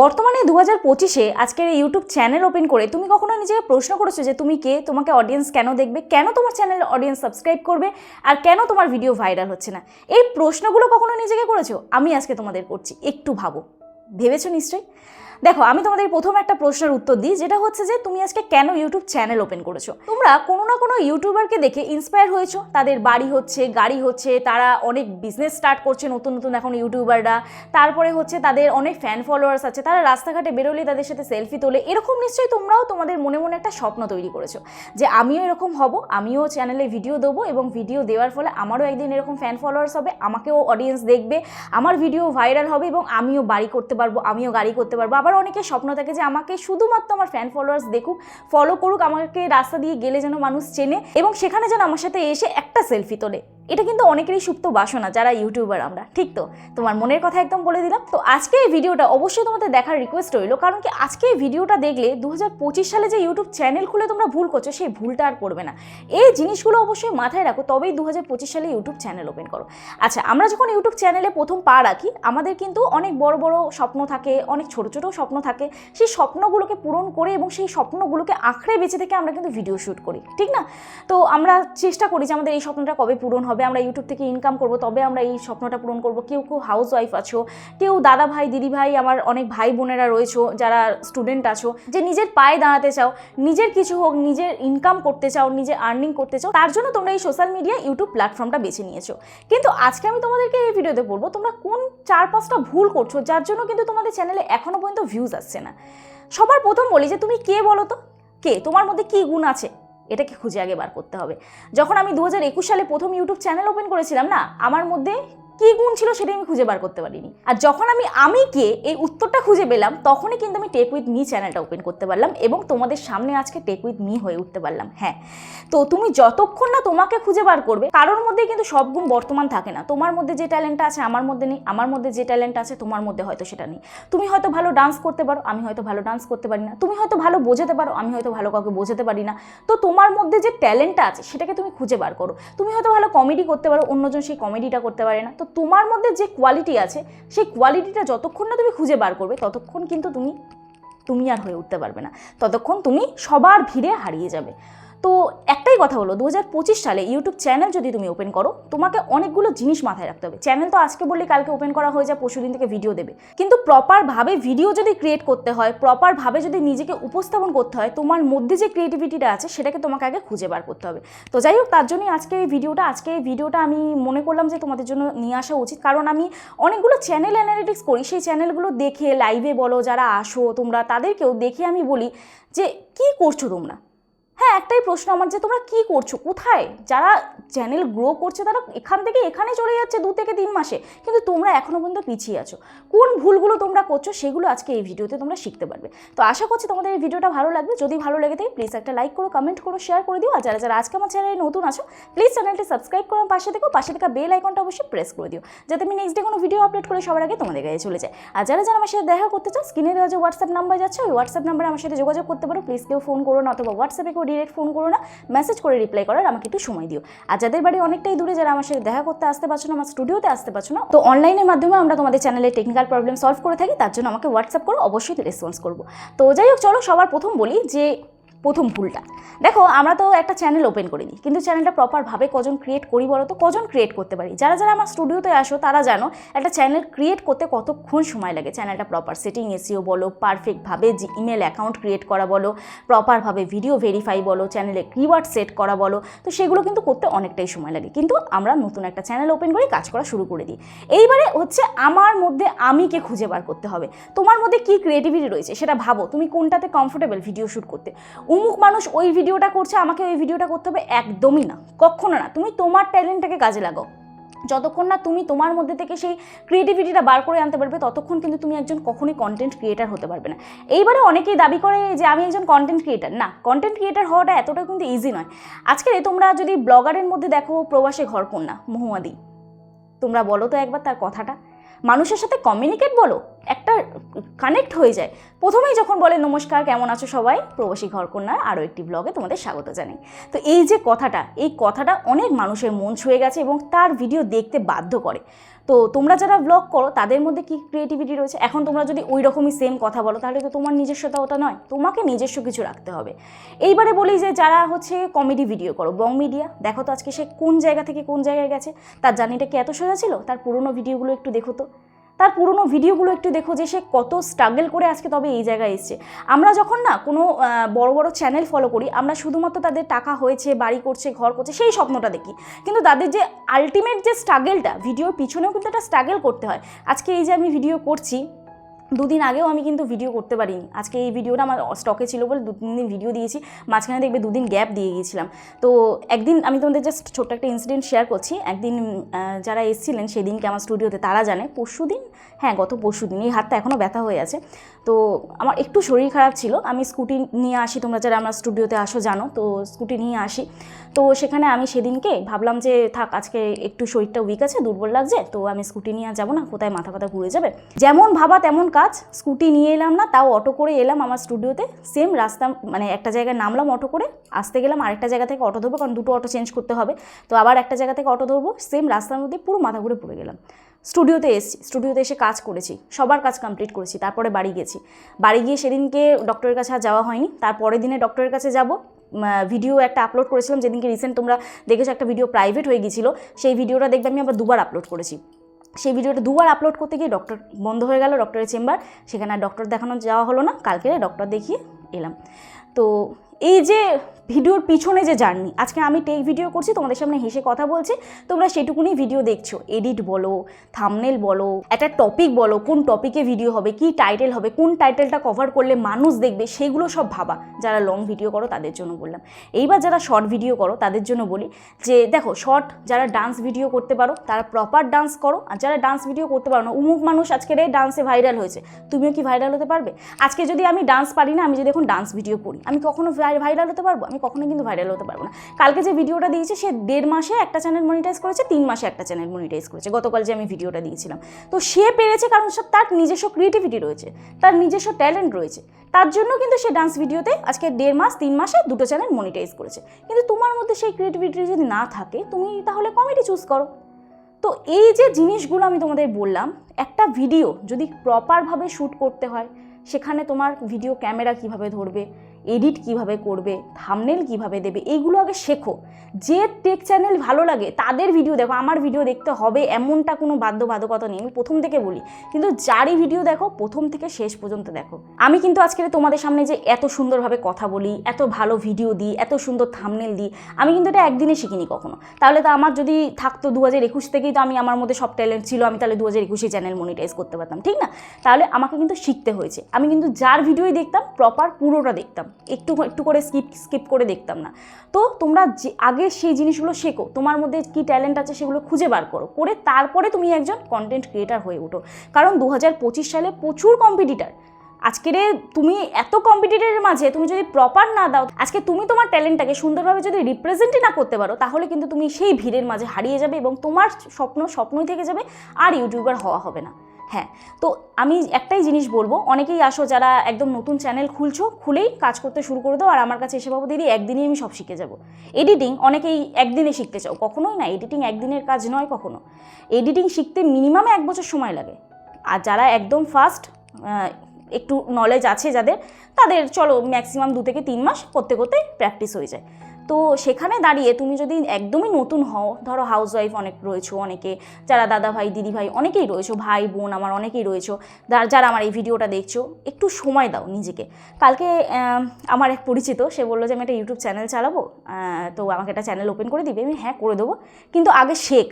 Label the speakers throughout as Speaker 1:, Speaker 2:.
Speaker 1: বর্তমানে দু হাজার পঁচিশে আজকের এই ইউটিউব চ্যানেল ওপেন করে তুমি কখনো নিজেকে প্রশ্ন করেছ যে তুমি কে? তোমাকে অডিয়েন্স কেন দেখবে? কেন তোমার চ্যানেল অডিয়েন্স সাবস্ক্রাইব করবে? আর কেন তোমার ভিডিও ভাইরাল হচ্ছে না? এই প্রশ্নগুলো কখনো নিজেকে করেছ? আমি আজকে তোমাদের করছি। একটু ভাবো। ভেবেছো নিশ্চয়ই? দেখো, আমি তোমাদের প্রথম একটা প্রশ্নের উত্তর দিই, যেটা হচ্ছে যে তুমি আজকে কেন ইউটিউব চ্যানেল ওপেন করেছ? তোমরা কোনো না কোনো ইউটিউবারকে দেখে ইন্সপায়ার হয়েছো। তাদের বাড়ি হচ্ছে, গাড়ি হচ্ছে, তারা অনেক বিজনেস স্টার্ট করছে, নতুন নতুন এখন ইউটিউবাররা তারপরে হচ্ছে তাদের অনেক ফ্যান ফলোয়ার্স আছে, তারা রাস্তাঘাটে বেরোলে তাদের সাথে সেলফি তোলে। এরকম নিশ্চয়ই তোমরাও তোমাদের মনে মনে একটা স্বপ্ন তৈরি করেছ, যে আমিও এরকম হব, আমিও চ্যানেলে ভিডিও দেবো এবং ভিডিও দেওয়ার ফলে আমারও একদিন এরকম ফ্যান ফলোয়ার্স হবে, আমাকেও অডিয়েন্স দেখবে, আমার ভিডিও ভাইরাল হবে এবং আমিও বাড়ি করতে পারব, আমিও গাড়ি করতে পারব। আবার অনেকে স্বপ্ন থাকে যে আমাকে শুধুমাত্র আমার ফ্যান ফলোয়ার্স দেখুক ফলো করুক, আমাকে রাস্তা দিয়ে গেলে যেন মানুষ চেনে এবং সেখানে যেন আমার সাথে এসে একটা সেলফি তোলে। এটা কিন্তু অনেকেরই সুপ্ত বাসনা, যারা ইউটিউবার আমরা, ঠিক তো? তোমার মনের কথা একদম বলে দিলাম। তো আজকে এই ভিডিওটা অবশ্যই তোমাদের দেখার রিকোয়েস্ট রইল, কারণ কি আজকে এই ভিডিওটা দেখলে দু হাজার পঁচিশ সালে যে ইউটিউব চ্যানেল খুলে তোমরা ভুল করছ, সেই ভুলটা আর করবে না। এই জিনিসগুলো অবশ্যই মাথায় রাখো, তবেই দু হাজার পঁচিশ সালে ইউটিউব চ্যানেল ওপেন করো। আচ্ছা আমরা যখন ইউটিউব চ্যানেলে প্রথম পা রাখি, আমাদের কিন্তু অনেক বড় বড় স্বপ্ন থাকে, অনেক ছোট ছোট স্বপ্ন থাকে। সেই স্বপ্নগুলোকে পূরণ করে এবং সেই স্বপ্নগুলোকে আঁকড়ে বেঁচে থেকে আমরা কিন্তু ভিডিও শ্যুট করি, ঠিক না? তো আমরা চেষ্টা করি যে আমাদের এই স্বপ্নটা কবে পূরণ হবে আমরা ইউটিউব থেকে ইনকাম করব, তবে আমরা এই স্বপ্নটা পূরণ করব। কেউ কেউ হাউস ওয়াইফ আছো, কেউ দাদা ভাই দিদি ভাই আমার অনেক ভাই বোনেরা রয়েছো, যারা স্টুডেন্ট আছো, যে নিজের পায়ে দাঁড়াতে চাও, নিজের কিছু হোক, নিজের ইনকাম করতে চাও, নিজে আর্নিং করতে চাও, তার জন্য তোমরা এই সোশ্যাল মিডিয়া ইউটিউব প্ল্যাটফর্মটা বেছে নিয়েছো। কিন্তু আজকে আমি তোমাদেরকে এই ভিডিওতে বলব, তোমরা কোন চার পাঁচটা ভুল করছ, যার জন্য কিন্তু তোমাদের চ্যানেলে এখনও পর্যন্ত ভিউজ আসছে না। সবার প্রথম বলি যে, তুমি কে বলো তো? কে? তোমার মধ্যে কী গুণ আছে? এটাকে খুঁজে আগে বার করতে হবে। যখন আমি দু হাজার একুশ সালে প্রথম ইউটিউব চ্যানেল ওপেন করেছিলাম না, আমার মধ্যে কী গুণ ছিল সেটা আমি খুঁজে বার করতে পারিনি। আর যখন আমি আমি কে এই উত্তরটা খুঁজে পেলাম, তখনই কিন্তু আমি টেক উইথ মি চ্যানেলটা ওপেন করতে পারলাম এবং তোমাদের সামনে আজকে টেক উইথ মি হয়ে উঠতে পারলাম হ্যাঁ। তো তুমি যতক্ষণ না তোমাকে খুঁজে বার করবে, কারোর মধ্যে কিন্তু সব গুণ বর্তমান থাকে না। তোমার মধ্যে যে ট্যালেন্টটা আছে, আমার মধ্যে নেই, আমার মধ্যে যে ট্যালেন্ট আছে, তোমার মধ্যে হয়তো সেটা নেই। তুমি হয়তো ভালো ডান্স করতে পারো, আমি হয়তো ভালো ডান্স করতে পারি না। তুমি হয়তো ভালো বোঝাতে পারো, আমি হয়তো ভালো কাউকে বোঝাতে পারি না। তো তোমার মধ্যে যে ট্যালেন্টটা আছে, সেটাকে তুমি খুঁজে বার করো। তুমি হয়তো ভালো কমেডি করতে পারো, অন্যজন সেই কমেডিটা করতে পারে না। তো তোমার মধ্যে যে কোয়ালিটি আছে, সেই কোয়ালিটিটা যতক্ষণ না তুমি খুঁজে বার করবে, ততক্ষণ কিন্তু তুমি তুমি আর হয়ে উঠতে পারবে না। ততক্ষণ তুমি সবার ভিড়ে হারিয়ে যাবে। তো একটাই কথা হলো দু হাজার পঁচিশ সালে ইউটিউব চ্যানেল যদি তুমি ওপেন করো, তোমাকে অনেকগুলো জিনিস মাথায় রাখতে হবে। চ্যানেল তো আজকে বললে কালকে ওপেন করা হয়ে যায় পরশু দিন থেকে ভিডিও দেবে। কিন্তু প্রপারভাবে ভিডিও যদি ক্রিয়েট করতে হয় প্রপারভাবে যদি নিজেকে উপস্থাপন করতে হয়, তোমার মধ্যে যে ক্রিয়েটিভিটিটা আছে, সেটাকে তোমাকে আগে খুঁজে বার করতে হবে। তো যাই হোক, তার জন্যই আজকে এই ভিডিওটা আজকে এই ভিডিওটা আমি মনে করলাম যে তোমাদের জন্য নিয়ে আসা উচিত। কারণ আমি অনেকগুলো চ্যানেল অ্যানালিটিক্স করি, সেই চ্যানেলগুলো দেখে লাইভে বলো, যারা আসো তোমরা, তাদেরকেও দেখে আমি বলি যে, কি করছ তোমরা? হ্যাঁ একটাই প্রশ্ন আমার যে তোমরা কি করছ? কোথায়? যারা চ্যানেল গ্রো করছে তারা এখান থেকে এখানে চলে যাচ্ছে দু থেকে তিন মাসে। কিন্তু তোমরা এখনও পর্যন্ত পিছিয়ে আছো। কোন ভুলগুলো তোমরা করছ সেগুলো আজকে এই ভিডিওতে তোমরা শিখতে পারবে। তো আশা করছি তোমাদের এই ভিডিওটা ভালো লাগবে। যদি ভালো লেগে থাকে প্লিজ একটা লাইক করো কমেন্ট করো শেয়ার করে দিও। আর যারা যারা আজকে আমার চ্যানেলে নতুন আছো প্লিজ চ্যানেলটি সাবস্ক্রাইব করো পাশে থেকো পাশে থাকা বেল আইকনটা অবশ্যই প্রেস করে দিও। যাতে আমি নেক্সট ডে কোনো ভিডিও আপলোড করে সবার আগে তোমাদের কাছে চলে যায় আর যারা যারা আমার সাথে দেখা করতে চাও স্ক্রিনে দেওয়া যে হোয়াটসঅ্যাপ নাম্বার যাচ্ছে, ওই হোয়াটসঅ্যাপ নাম্বারে আমার সাথে যোগাযোগ করতে পারো। প্লিজ কেউ ফোন করো না, অথবা হোয়াটসঅ্যাপে কেউ ডিরেক্ট ফোন করো না মেসেজ করে রিপ্লাই করার আমাকে একটু সময় দিও। আর যাদের বাড়ি অনেকটাই দূরে, যারা আমার সাথে দেখা করতে আসতে পারছ না, আমার স্টুডিওতে আসতে পারছ না, তো অনলাইনের মাধ্যমে আমরা তোমাদের চ্যানেলে টেকনিক্যাল প্রবলেম সলভ করে থাকি, তার জন্য আমাকে হোয়াটসঅ্যাপ করো অবশ্যই রেসপন্স করব। তো যাই হোক, চলো সবার প্রথম বলি যে প্রথম ভুলটা দেখো, আমরা তো একটা চ্যানেল ওপেন করিনি, কিন্তু চ্যানেলটা প্রপারভাবে কজন ক্রিয়েট করি বলো তো? কজন ক্রিয়েট করতে পারি? যারা যারা আমার স্টুডিওতে আসো, তারা জানো, একটা চ্যানেল ক্রিয়েট করতে কতক্ষণ সময় লাগে? চ্যানেলটা প্রপার সেটিং এসিও বলো পারফেক্টভাবে যে ইমেল অ্যাকাউন্ট ক্রিয়েট করা বলো প্রপারভাবে ভিডিও ভেরিফাই বলো চ্যানেলে কিওয়ার্ড সেট করা বলো, তো সেগুলো কিন্তু করতে অনেকটাই সময় লাগে। কিন্তু আমরা নতুন একটা চ্যানেল ওপেন করে কাজ করা শুরু করে দিই। এইবারে হচ্ছে আমার মধ্যে আমিকে খুঁজে বার করতে হবে? তোমার মধ্যে কি ক্রিয়েটিভিটি রয়েছে? সেটা ভাবো। তুমি কোনটাতে কমফোর্টেবল ভিডিও শ্যুট করতে? উমুক মানুষ ওই ভিডিওটা করছে, আমাকে ওই ভিডিওটা করতে হবে একদমই না, কখনো না। তুমি তোমার ট্যালেন্টটাকে কাজে লাগাও। যতক্ষণ না তুমি তোমার মধ্যে থেকে সেই ক্রিয়েটিভিটিটা বার করে আনতে পারবে, ততক্ষণ কিন্তু তুমি একজন কখনোই কন্টেন্ট ক্রিয়েটার হতে পারবে না। এইবারে অনেকেই দাবি করে যে আমি একজন কন্টেন্ট ক্রিয়েটার না কন্টেন্ট ক্রিয়েটার হওয়াটা এতটা কিন্তু ইজি নয়। আজকে তোমরা যদি ব্লগারের মধ্যে দেখো প্রবাসে ঘর ঘরকন্যা, মহুয়াদি, তোমরা বলো তো একবার তার কথাটা। মানুষের সাথে কমিউনিকেট বলো। একটা কানেক্ট হয়ে যায়। প্রথমেই যখন বলে, নমস্কার, কেমন আছো সবাই? প্রবাসী ঘরকন্যার আরও একটি ব্লগে তোমাদের স্বাগত জানাই। তো এই যে কথাটা, এই কথাটা অনেক মানুষের মন ছুঁয়ে গেছে এবং তার ভিডিও দেখতে বাধ্য করে। তো তোমরা যারা ব্লগ করো, তাদের মধ্যে কি ক্রিয়েটিভিটি রয়েছে? এখন তোমরা যদি ওই রকমই সেম কথা বলো, তাহলে তো তোমার নিজস্বতা ওটা নয়। তোমাকে নিজস্ব কিছু রাখতে হবে। এইবারে বলি যে, যারা হচ্ছে কমেডি ভিডিও করো, বং মিডিয়া দেখো তো আজকে সে কোন জায়গা থেকে কোন জায়গায় গেছে? তার জার্নিটা কি এত সোজা ছিল? তার পুরনো ভিডিওগুলো একটু দেখো তো। তার পুরনো ভিডিওগুলো একটু দেখো যে সে কত স্ট্রাগল করে আজকে তবে এই জায়গায় এসছে। আমরা যখন না কোনো বড় বড় চ্যানেল ফলো করি, আমরা শুধুমাত্র তাদের টাকা হয়েছে, বাড়ি করছে, ঘর করছে, সেই স্বপ্নটা দেখি। কিন্তু তাদের যে আলটিমেট যে স্ট্রাগেলটা ভিডিওর পিছনেও কিন্তু একটা স্ট্রাগেল করতে হয়। আজকে এই যে আমি ভিডিও করছি দুদিন আগেও আমি কিন্তু ভিডিও করতে পারিনি। আজকে এই ভিডিওটা আমার স্টকে ছিল বলে দু তিন দিন ভিডিও দিয়েছি। মাঝখানে দেখবে দুদিন গ্যাপ দিয়ে গিয়েছিলাম। তো একদিন আমি তোমাদের জাস্ট ছোট্ট একটা ইনসিডেন্ট শেয়ার করছি। একদিন যারা এসেছিলেন সেদিনকে আমার স্টুডিওতে তারা জানে পরশু দিন হ্যাঁ গত পরশু দিন, এই হাতটা এখনও ব্যথা হয়ে আছে। তো আমার একটু শরীর খারাপ ছিল। আমি স্কুটি নিয়ে আসি, তোমরা যারা আমার স্টুডিওতে আসো জানো। তো স্কুটি নিয়ে আসি। তো সেখানে আমি সেদিনকে ভাবলাম যে, থাক, আজকে একটু শরীরটা উইক আছে, দুর্বল লাগছে, তো আমি স্কুটি নিয়ে যাব না, কোথায় মাথা ব্যথা ঘুরে যাবে? যেমন ভাবা তেমন কাজ স্কুটি নিয়ে এলাম না, তাও অটো করে এলাম আমার স্টুডিওতে সেম রাস্তা মানে একটা জায়গায় নামলাম অটো করে, আসতে গেলাম আরেকটা জায়গা থেকে অটো ধরবো, কারণ দুটো অটো চেঞ্জ করতে হবে, তো আবার একটা জায়গা থেকে অটো ধরবো সেম রাস্তার মধ্যে পুরো মাথা ঘুরে পড়ে গেলাম। স্টুডিওতে এসেছি স্টুডিওতে এসে কাজ করেছি, সবার কাজ কমপ্লিট করেছি, তারপরে বাড়ি গেছি। বাড়ি গিয়ে সেদিনকে ডক্টরের কাছে আর যাওয়া হয়নি তারপরের দিনে ডক্টরের কাছে যাব ভিডিও একটা আপলোড করেছিলাম, যেদিনকে রিসেন্ট তোমরা দেখেছ একটা ভিডিও প্রাইভেট হয়ে গিয়েছিল, সেই ভিডিওটা দেখবে আমি আবার দুবার আপলোড করেছি। সেই ভিডিওটা দুবার আপলোড করতে গিয়ে ডক্টর বন্ধ হয়ে গেল ডক্টরের চেম্বার সেখানে ডক্টর দেখানো যাওয়া হলো না কালকে ডক্টর দেখিয়ে এলাম। তো এই যে ভিডিওর পিছনে যে জার্নি, আজকে আমি টেক ভিডিও করছি, তোমাদের সামনে হেসে কথা বলছি, তোমরা সেটুকুনি ভিডিও দেখছ। এডিট বলো থামনেল বলো, একটা টপিক বলো, কোন টপিকে ভিডিও হবে, কি টাইটেল হবে, কোন টাইটেলটা কভার করলে মানুষ দেখবে, সেগুলো সব ভাবা। যারা লং ভিডিও করো, তাদের জন্য বললাম। এইবার যারা শর্ট ভিডিও করো, তাদের জন্য বলি যে, দেখো শর্ট যারা ডান্স ভিডিও করতে পারো, তারা প্রপার ডান্স করো, আর যারা ডান্স ভিডিও করতে পারো না উমুক মানুষ আজকের এই ডান্সে ভাইরাল হয়েছে, তুমিও কি ভাইরাল হতে পারবে? আজকে যদি আমি ডান্স পারি না, আমি যদি এখন ডান্স ভিডিও করি, আমি কখনো ভাইরাল হতে পারব? আমি কখনো কিন্তু ভাইরাল হতে পারব না। কালকে যে ভিডিওটা দিয়েছে, সে দেড় মাসে একটা চ্যানেল মনিটাইজ করেছে, তিন মাসে একটা চ্যানেল মনিটাইজ করেছে। গতকাল যে আমি ভিডিওটা দিয়েছিলাম। তো সে পেরেছে কারণ সব তার নিজস্ব ক্রিয়েটিভিটি রয়েছে, তার নিজস্ব ট্যালেন্ট রয়েছে। তার জন্য কিন্তু সে ডান্স ভিডিওতে আজকে দেড় মাস, তিন মাসে দুটো চ্যানেল মনিটাইজ করেছে। কিন্তু তোমার মধ্যে সেই ক্রিয়েটিভিটি যদি না থাকে, তুমি তাহলে কমেডি চুজ করো। তো এই যে জিনিসগুলো আমি তোমাদের বললাম, একটা ভিডিও যদি প্রপারভাবে শ্যুট করতে হয়, সেখানে তোমার ভিডিও ক্যামেরা কীভাবে ধরবে এডিট কীভাবে করবে থামনেল কীভাবে দেবে এইগুলো আগে শেখো। যে টেক চ্যানেল ভালো লাগে, তাদের ভিডিও দেখো। আমার ভিডিও দেখতে হবে এমনটা কোনো বাধ্যবাধকতা নেই, আমি প্রথম থেকে বলি। কিন্তু যারই ভিডিও দেখো, প্রথম থেকে শেষ পর্যন্ত দেখো। আমি কিন্তু আজকে তোমাদের সামনে যে এত সুন্দরভাবে কথা বলি, এত ভালো ভিডিও দিই, এত সুন্দর থামনেল দিই, আমি কিন্তু এটা একদিনে শিখিনি কখনো। তাহলে তো আমার যদি থাকতো দু হাজার একুশ থেকেই তো আমি আমার মধ্যে সব ট্যালেন্ট ছিল, আমি তাহলে দু হাজার একুশে চ্যানেল মনিটাইজ করতে পারতাম, ঠিক না? তাহলে আমাকে কিন্তু শিখতে হয়েছে। আমি কিন্তু যার ভিডিওই দেখতাম প্রপার পুরোটা দেখতাম। একটু একটু করে স্কিপ স্কিপ করে দেখতাম না। তো তোমরা যে, আগে সেই জিনিসগুলো শেখো, তোমার মধ্যে কি ট্যালেন্ট আছে সেগুলো খুঁজে বার করো, করে তারপরে তুমি একজন কন্টেন্ট ক্রিয়েটার হয়ে ওঠো কারণ দু হাজার পঁচিশ সালে প্রচুর কম্পিটিটার আজকের তুমি এত কম্পিটিটরের মাঝে তুমি যদি প্রপার না দাও, আজকে তুমি তোমার ট্যালেন্টটাকে সুন্দরভাবে যদি রিপ্রেজেন্টই না করতে পারো, তাহলে কিন্তু তুমি সেই ভিড়ের মাঝে হারিয়ে যাবে এবং তোমার স্বপ্ন, স্বপ্নই থেকে যাবে, আর ইউটিউবার হওয়া হবে না। হ্যাঁ তো আমি একটাই জিনিস বলব, অনেকেই আসো যারা একদম নতুন চ্যানেল খুলছো, খুলেই কাজ করতে শুরু করে দাও, আর আমার কাছে এসে বাবু দিদি একদিনই আমি সব শিখে যাব। এডিটিং অনেকেই একদিনে শিখতে চাও, কখনোই না এডিটিং একদিনের কাজ নয় কখনো। এডিটিং শিখতে মিনিমাম এক বছর সময় লাগে। আর যারা একদম ফার্স্ট একটু নলেজ আছে যাদের, তাদের চলো ম্যাক্সিমাম দু থেকে তিন মাস করতে করতে প্র্যাকটিস হয়ে যায়। তো সেখানে দাঁড়িয়ে তুমি যদি একদমই নতুন হও, ধরো হাউস ওয়াইফ অনেক রয়েছো, অনেকে যারা দাদা ভাই দিদি ভাই অনেকেই রয়েছো, ভাই, বোন আমার অনেকেই রয়েছো, যারা- যারা আমার এই ভিডিওটা দেখছ, একটু সময় দাও নিজেকে। কালকে আমার এক পরিচিত, সে বলল যে আমি একটা ইউটিউব চ্যানেল চালাবো তো আমাকে একটা চ্যানেল ওপেন করে দিবে, আমি হ্যাঁ করে দেবো। কিন্তু আগে শেখ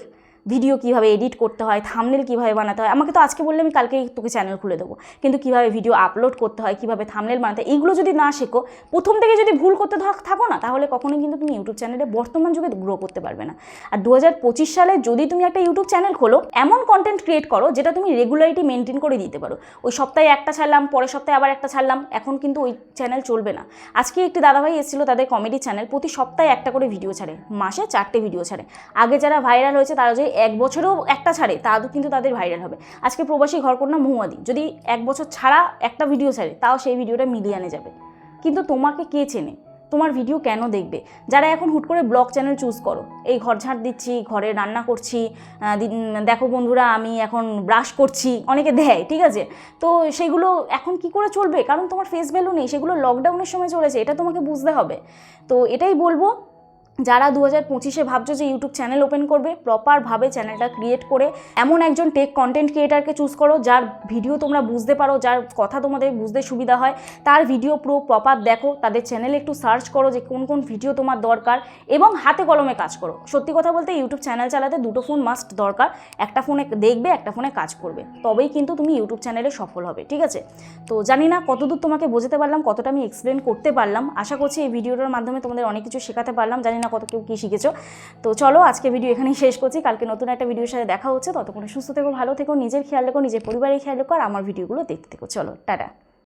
Speaker 1: ভিডিও কীভাবে এডিট করতে হয় থামনেল কীভাবে বানাতে হয়, আমাকে তো আজকে বললে আমি কালকেই তোকে চ্যানেল খুলে দেবো। কিন্তু কীভাবে ভিডিও আপলোড করতে হয়, কীভাবে থামনেল বানাতে হয় এইগুলো যদি না শেখো, প্রথম থেকে যদি ভুল করতে থাক- না, তাহলে কখনোই কিন্তু তুমি ইউটিউব চ্যানেলে বর্তমান যুগে গ্রো করতে পারবে না। আর দু হাজার পঁচিশ সালে যদি তুমি একটা ইউটিউব চ্যানেল খোলো, এমন কন্টেন্ট ক্রিয়েট করো, যেটা তুমি রেগুলারিটি মেনটেন করে দিতে পারো। ওই সপ্তাহে একটা ছাড়লাম, পরের সপ্তাহে আবার একটা ছাড়লাম, এখন কিন্তু ওই চ্যানেল চলবে না। আজকে একটি দাদাভাই এসেছিল তাদের কমেডি চ্যানেল প্রতি সপ্তাহে একটা করে ভিডিও ছাড়ে, মাসে চারটে ভিডিও ছাড়ে। আগে যারা ভাইরাল হয়েছে, তারা যদি এক বছরেও একটা ছাড়ে তাও কিন্তু তাদের ভাইরাল হবে। আজকে প্রবাসী ঘরকন্যা মহুয়াদি, যদি এক বছর ছাড়া একটা ভিডিও ছাড়ে, তাও সেই ভিডিওটা মিলিয়ানে যাবে। কিন্তু তোমাকে কে চেনে? তোমার ভিডিও কেন দেখবে? যারা এখন হুট করে ব্লগ চ্যানেল চুজ করো, এই ঘর ঝাড় দিচ্ছি, ঘরে রান্না করছি দেখো বন্ধুরা, আমি এখন ব্রাশ করছি, অনেকে দেয়, ঠিক আছে? তো সেগুলো এখন কি করে চলবে? কারণ তোমার ফেস ভ্যালু নেই, সেগুলো লকডাউনের সময় চলেছে, এটা তোমাকে বুঝতে হবে। তো এটাই বলব যারা দু হাজার পঁচিশে ভাবছ যে ইউটিউব চ্যানেল ওপেন করবে প্রপারভাবে চ্যানেলটা ক্রিয়েট করে এমন একজন টেক কন্টেন্ট ক্রিয়েটারকে চুজ করো, যার ভিডিও তোমরা বুঝতে পারো, যার কথা তোমাদের বুঝতে সুবিধা হয়, তার ভিডিও পুরো প্রপার দেখো, তাদের চ্যানেলে একটু সার্চ করো যে কোন কোন ভিডিও তোমার দরকার এবং হাতে কলমে কাজ করো। সত্যি কথা বলতে ইউটিউব চ্যানেল চালাতে দুটো ফোন মাস্ট দরকার, একটা ফোনে দেখবে, একটা ফোনে কাজ করবে, তবেই কিন্তু তুমি ইউটিউব চ্যানেলে সফল হবে, ঠিক আছে? তো জানি না কতদূর তোমাকে বোঝাতে পারলাম, কতটা আমি এক্সপ্লেন করতে পারলাম, আশা করছি এই ভিডিওটার মাধ্যমে তোমাদের অনেক কিছু শেখাতে পারলাম, জানি না কত কেউ কী শিখেছো। তো চলো, আজকে ভিডিও এখানেই শেষ করছি। কালকে নতুন একটা ভিডিওর সাথে দেখা হচ্ছে। ততক্ষণে সুস্থ থেকো, ভালো থেকো, নিজের খেয়াল রেখো, নিজের পরিবারের খেয়াল রেখো, আর আমার ভিডিওগুলো দেখতে থেকো। চলো, টাটা।